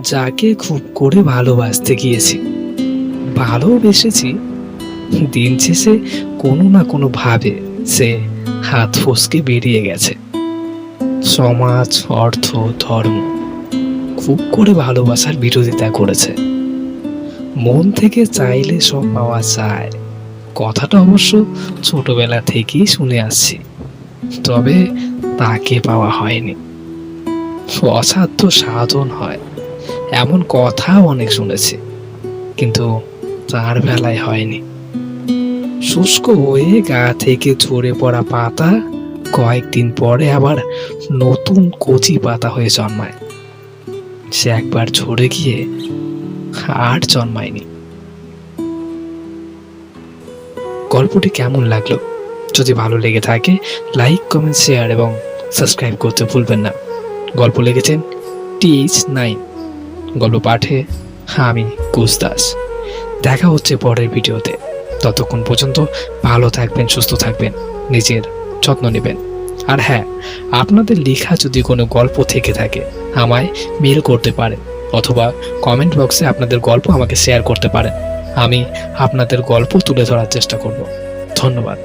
যাকে খুব করে ভালোবাসতে গিয়েছি। ভালোবেসেছি দিন শেষে কোনো না কোনো ভাবে সে হাত ফসকে বেরিয়ে গেছে। সমাজ, অর্থ, ধর্ম খুব করে ভালোবাসার বিরোধিতা করেছে। মন থেকে চাইলে সব পাওয়া যায়। কথাটা অবশ্য ছোটবেলা থেকেই শুনে আসছি, তবে তাকে পাওয়া হয়নি। অসাধ্য সাধন হয়। এমন কথাও অনেক শুনেছি, কিন্তু তার বেলায় হয়নি। শুষ্ক হয়ে গা থেকে ঝরে পড়া পাতা কয়েকদিন পরে আবার নতুন কচি পাতা হয়ে জন্মায়। সে একবার ঝরে গিয়ে আর জন্মায়নি। গল্পটি কেমন লাগল? যদি ভালো লেগে থাকে, লাইক, কমেন্ট, শেয়ার এবং সাবস্ক্রাইব করতে ভুলবেন না। গল্প লেগেছেন টিএইচ নাইন। গল্প পাঠে আমি কুসদাস দেখা হচ্ছে পরের ভিডিওতে। ততক্ষণ পর্যন্ত ভালো থাকবেন, সুস্থ থাকবেন, নিজের যত্ন নেবেন। আর হ্যাঁ আপনাদের লেখা যদি কোনো গল্প থেকে থাকে, আমায় মেল করতে পারেন অথবা কমেন্ট বক্সে আপনাদের গল্প আমাকে শেয়ার করতে পারেন। আমি আপনাদের গল্প তুলে ধরার চেষ্টা করব। ধন্যবাদ।